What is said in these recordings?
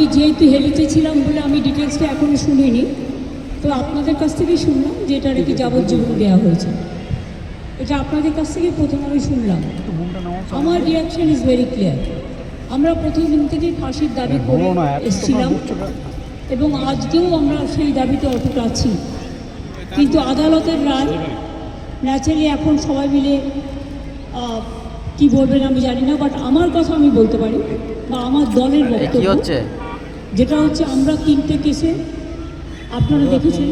আমি যেহেতু হেলিতে ছিলাম বলে আমি ডিটেলসটা এখনও শুনিনি তো আপনাদের কাছ থেকেই শুনলাম যে এটা নাকি যাবজ্জীবন দেওয়া হয়েছে। এটা আপনাদের কাছ থেকে প্রথম আমি শুনলাম। আমার রিয়াকশন ইজ ভেরি ক্লিয়ার আমরা প্রথম দিন থেকেই ফাঁসির দাবি করে এসেছিলাম এবং আজকেও আমরা সেই দাবিতে অটুট আছি। কিন্তু আদালতের রায় ন্যাচারালি এখন সবাই মিলে কি বলবেন আমি জানি না বাট আমার কথা আমি বলতে পারি বা আমার দলের বক্তব্য। যেটা হচ্ছে আমরা তিনটে কেসে আপনারা দেখেছেন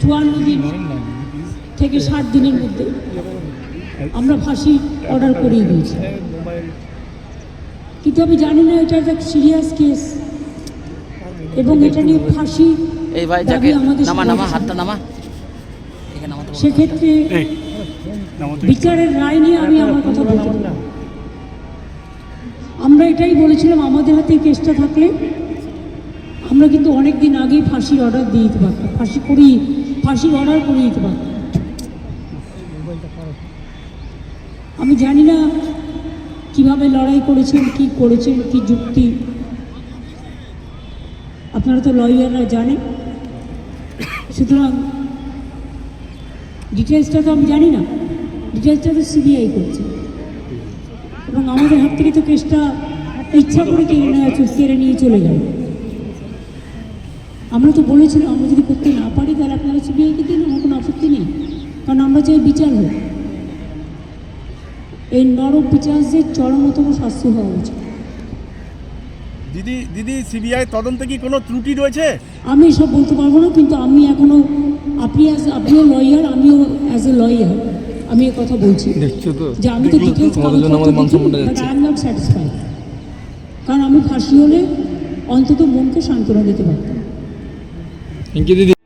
চুয়ান্ন দিন থেকে ষাট দিনের মধ্যে আমরা ফাঁসি অর্ডার করিয়ে দিয়েছি। কিন্তু আমি জানি না এটা একটা সিরিয়াস কেস। এবং এটা নিয়ে ফাঁসি এই ভাই যাকে নামা নামা হাতটা নামা। সেক্ষেত্রে বিচারের রায় নিয়ে আমি আমার কথা বলতে। আমরা এটাই বলেছিলাম, আমাদের হাতে কেসটা থাকলে আমরা কিন্তু অনেক দিন আগেই ফাঁসির অর্ডার দিয়ে দিতে পারতাম। ফাঁসি করিয়ে, ফাঁসির অর্ডার করে দিতে পারতাম। আমি জানি না কীভাবে লড়াই করেছেন, কি করেছেন, কি যুক্তি। আপনারা তো লয়াররা জানেন। সুতরাং ডিটেলসটা তো আমি জানি না। ডিটেলসটা তো সিবিআই করছে। আমাদের হাত থেকে তো কেসটা ইচ্ছা করে কেড়ে নিয়ে চলে গেল। আমরা তো বলেছিলাম, আমরা যদি করতে না পারি, তাহলে আপনারা সিবিআইকে দিন আমার কোনো আপত্তি নেই। কারণ আমরা চাই বিচার হোক। এই নরক বিচারদের চরমতম শাস্তি হওয়া উচিত। দিদি দিদি সিবিআই তদন্তে কি কোনো ত্রুটি রয়েছে? আমি সব বলতে পারব না কিন্তু আমি এখনও আপনি আপনিও লয়ার আমিও অ্যাজ এ লয়ার আমি এ কথা বলছি। দেখছ তো? যে আমি তো ডিটেলস মান but I am not satisfied কারণ আমি ফাঁসি হলে অন্তত মনকে সান্ত্বনা দিতে পারতাম। থ্যাংক ইউ দিদি।